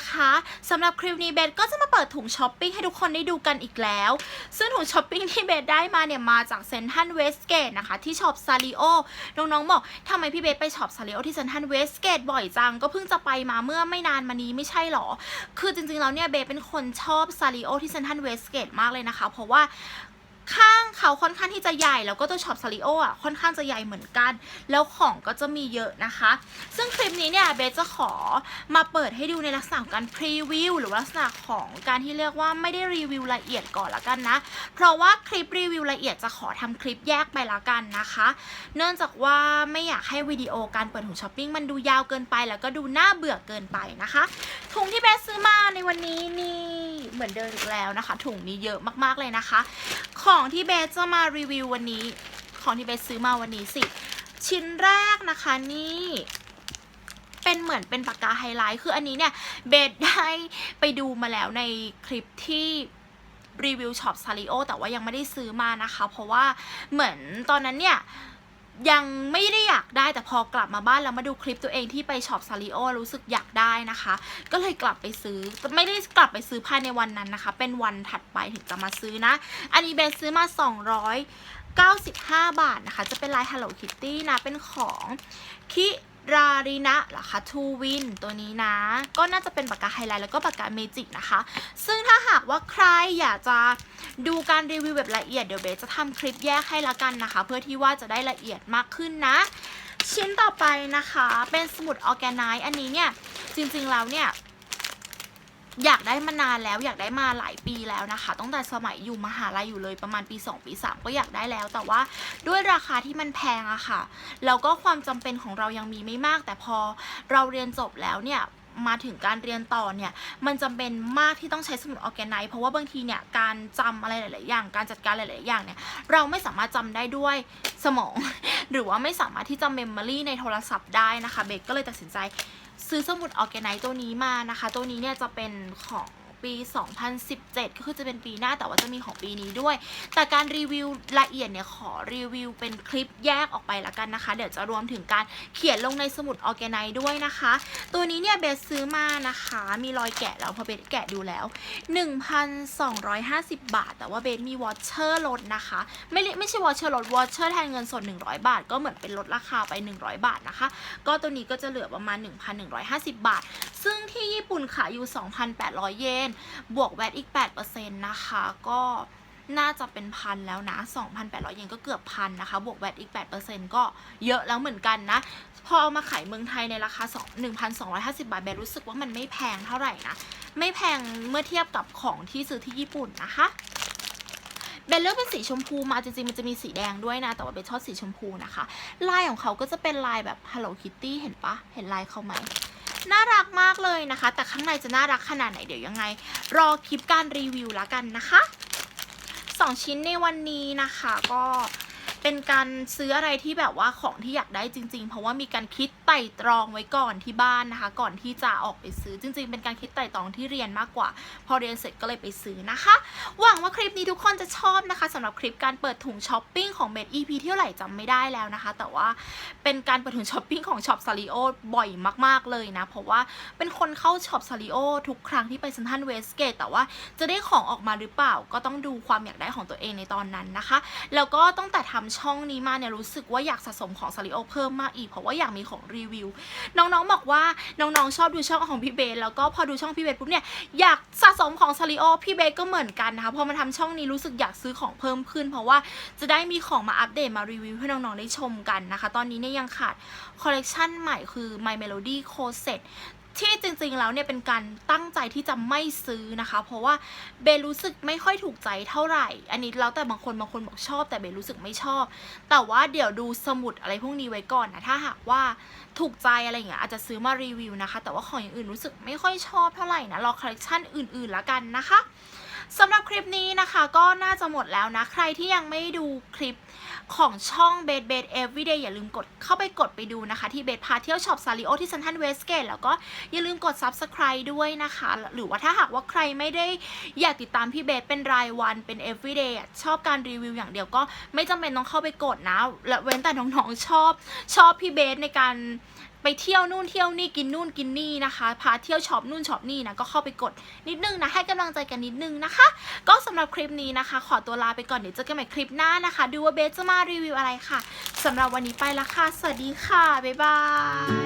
นะคะสำหรับคลิปนี้เบสก็จะมาเปิดถุงช้อปปิ้งให้ทุกคนได้ดูกันอีกแล้ว ซึ่งถุงช้อปปิ้งที่เบสได้มาเนี่ยมาจากเซนทันเวสเกตนะคะที่ช็อปซาริโอน้องๆบอกทำไมพี่เบสไปช็อปซาริโอที่เซนทันเวสเกตบ่อยจังก็เพิ่งจะไปมาเมื่อไม่นานมานี้ไม่ใช่หรอ คือจริงๆแล้วเนี่ยเบสเป็นคนชอบซาริโอที่เซนทันเวสเกตมากเลยนะคะ เพราะว่า ข้างเขาค่อนข้างที่จะใหญ่แล้วก็ตัวช็อปซาริโออะค่อนข้างจะใหญ่เหมือนกัน แล้วของก็จะมีเยอะนะคะ ซึ่งคลิปนี้เนี่ยเบสจะขอมาเปิดให้ดูในลักษณะการพรีวิวหรือลักษณะของการที่เรียกว่าไม่ได้รีวิวละเอียดก่อนละกันนะ เพราะว่าคลิปรีวิวละเอียดจะขอทำคลิปแยกไปละกันนะคะ เนื่องจากว่าไม่อยากให้วิดีโอการเปิดถุงช้อปปิ้งมันดูยาวเกินไป แล้วก็ดูน่าเบื่อเกินไปนะคะถุงที่เบสซื้อมาในวันนี้นี่เหมือนเดิมอีกแล้วนะคะ ถุงนี้เยอะมากๆเลยนะคะ ของที่เบสจะมารีวิววันนี้ ของที่เบสซื้อมาวันนี้สิ ชิ้นแรกนะคะนี่เป็นเหมือนเป็นปากกาไฮไลท์ คืออันนี้เนี่ย เบสได้ไปดูมาแล้วในคลิปที่รีวิวช็อปซาริโอแต่ว่ายังไม่ได้ซื้อมานะคะ เพราะว่าเหมือนตอนนั้นเนี่ย ยังไม่ได้อยากได้แต่พอกลับมาบ้านแล้วมาดูคลิปตัวเองที่ไปช็อปซาริโอรู้สึกอยากได้นะคะ ก็เลยกลับไปซื้อไม่ได้กลับไปซื้อภายในวันนั้นนะคะ เป็นวันถัดไปถึงจะมาซื้อนะ อันนี้เบสซื้อมา 295 บาทนะคะ จะเป็นลาย Hello Kitty นะ เป็นของคิ รารินะหรอคะทูวินตัวนี้นะ ก็น่าจะเป็นปากกาไฮไลท์แล้วก็ปากกาเมจิกนะคะ ซึ่งถ้าหากว่าใครอยากจะดูการรีวิวแบบละเอียดเดี๋ยวเบสจะทำคลิปแยกให้ละกันนะคะ เพื่อที่ว่าจะได้ละเอียดมากขึ้นนะ ชิ้นต่อไปนะคะ เป็นสมุดออแกไนซ์อันนี้เนี่ย จริงๆแล้วเนี่ย อยากได้มานานแล้วอยากได้มาหลายปีแล้วนะคะตั้งแต่สมัยอยู่มหาลัยอยู่เลยประมาณปี 2 ปี 3 ก็อยากได้แล้ว แต่ว่าด้วยราคาที่มันแพงอะค่ะแล้วก็ความจำเป็นของเรายังมีไม่มาก แต่พอเราเรียนจบแล้วเนี่ย มาถึงการเรียนต่อเนี่ย มันจำเป็นมากที่ต้องใช้สมุดออแกไนซ์เพราะว่าบางทีเนี่ย การจำอะไรหลาย ๆ อย่าง การจัดการหลาย ๆ อย่างเนี่ย เราไม่สามารถจำได้ด้วยสมอง หรือว่าไม่สามารถที่จะเมมโมรีในโทรศัพท์ได้นะคะ เบกก็เลยตัดสินใจซื้อสมุดออแกไนซ์ตัวนี้มานะคะ ตัวนี้เนี่ยจะเป็นของ ปี 2017 ก็คือจะเป็นปีหน้าแต่ว่าจะมีของปีนี้ด้วย แต่การรีวิวละเอียดเนี่ยขอรีวิวเป็นคลิปแยกออกไปละกันนะคะ เดี๋ยวจะรวมถึงการเขียนลงในสมุดออแกไนซ์ด้วยนะคะ ตัวนี้เนี่ยเบสซื้อมานะคะ มีรอยแกะแล้วพอเบสแกะดูแล้ว 1,250 บาท แต่ว่าเบสมีวอชเชอร์ลดนะคะ ไม่ไม่ใช่วอชเชอร์ลดวอชเชอร์แทนเงินสด 100 บาท ก็เหมือนเป็นลดราคาไป 100 บาทนะคะ ก็ตัวนี้ก็จะเหลือประมาณ 1,150 บาท ซึ่งที่ญี่ปุ่นขายอยู่ 2,800 เยน บวกแวตอีก 8%นะคะ ก็น่าจะเป็นพันแล้วนะ 2,800 เยนก็เกือบพันนะคะ บวกแวตอีก 8%ก็เยอะแล้วเหมือนกันนะ พอเอามาขายเมืองไทยในราคา 1,250 บาท แบรรู้สึกว่ามันไม่แพงเท่าไหร่นะ ไม่แพงเมื่อเทียบกับของที่ซื้อที่ญี่ปุ่นนะคะเบนเลือกเป็นสีชมพูมาจริงๆมันจะมีสีแดงด้วยนะ แต่ว่าเบนชอบสีชมพูนะคะ ลายของเขาก็จะเป็นลายแบบ Hello Kitty เห็นปะเห็นลายเขาไหม น่ารักมากเลยนะคะ แต่ข้างในจะน่ารักขนาดไหนเดี๋ยวยังไง รอคลิปการรีวิวแล้วกันนะคะสองชิ้นในวันนี้นะคะก็ เป็นการซื้ออะไรที่แบบว่าของที่อยากได้จริง ๆ เพราะว่ามีการคิดไต่ตรองไว้ก่อนที่บ้านนะคะ ก่อนที่จะออกไปซื้อจริง ๆ เป็นการคิดไต่ตรองที่เรียนมากกว่า พอเรียนเสร็จก็เลยไปซื้อนะคะ หวังว่าคลิปนี้ทุกคนจะชอบนะคะสำหรับคลิปการเปิดถุงช้อปปิ้งของเบด EP เที่ยวไหร่จำไม่ได้แล้วนะคะ แต่ว่าเป็นการเปิดถุงช้อปปิ้งของช็อปซาริโอบ่อยมาก ๆเลยนะ เพราะว่าเป็นคนเข้าช็อปซาริโอทุกครั้งที่ไปเซนทรัลเวสเกตแต่ว่าจะได้ของออกมาหรือเปล่า ก็ต้องดูความอยากได้ของตัวเองในตอนนั้นนะคะ แล้วก็ตั้งแต่ทำช่องนี้มาเนี่ยรู้สึกว่าอยากสะสมของซาริโอเพิ่มมากอีก เพราะว่าอยากมีของรีวิว น้องๆบอกว่าน้องๆชอบดูช่องของพี่เบสแล้วก็พอดูช่องพี่เบสปุ๊บเนี่ยอยากสะสมของซาริโอพี่เบสก็เหมือนกันนะคะพอมาทำช่องนี้รู้สึกอยากซื้อของเพิ่มขึ้น เพราะว่าจะได้มีของมาอัปเดตมารีวิวให้น้องๆได้ชมกันนะคะ ตอนนี้เนี่ยยังขาดคอลเลกชันใหม่คือ My Melody c o s e t ที่จริงๆแล้วเนี่ยเป็นการตั้งใจที่จะไม่ซื้อนะคะ เพราะว่าเบลรู้สึกไม่ค่อยถูกใจเท่าไหร่ อันนี้แล้วแต่บางคนบางคนบอกชอบ แต่เบลรู้สึกไม่ชอบ แต่ว่าเดี๋ยวดูสมุดอะไรพวกนี้ไว้ก่อนนะถ้าหากว่าถูกใจอะไรอย่างเงี้ยอาจจะซื้อมารีวิวนะคะ แต่ว่าของอย่างอื่นรู้สึกไม่ค่อยชอบเท่าไหร่นะรอคอลเลกชันอื่นๆละกันนะคะ สำหรับคลิปนี้นะคะก็น่าจะหมดแล้วนะ ใครที่ยังไม่ดูคลิปของช่องเบ d เบ d everyday อย่าลืมกดเข้าไปกดไปดูนะคะ ที่เบ d พาเที่ยวช็อปซาริโอที่เซนทันเวสเกตแล้วก็อย่าลืมกด subscribe ด้วยนะคะ หรือว่าถ้าหากว่าใครไม่ได้อยากติดตามพี่เบสเป็นรายวันเป็น everyday ชอบการรีวิวอย่างเดียวก็ไม่จำเป็นต้องเข้าไปกดนะและเว้นแต่น้องๆชอบชอบพี่เบสในการ ไปเที่ยวนู่นเที่ยวนี่กินนู่นกินนี่นะคะ พาเที่ยวช็อปนู่นช็อปนี่นะก็เข้าไปกดนิดนึงนะให้กำลังใจกันนิดนึงนะคะ ก็สำหรับคลิปนี้นะคะ ขอตัวลาไปก่อนเดี๋ยวเจอกันใหม่คลิปหน้านะคะ ดูว่าเบสจะมารีวิวอะไรค่ะสำหรับวันนี้ไปละค่ะ สวัสดีค่ะ บ๊ายบาย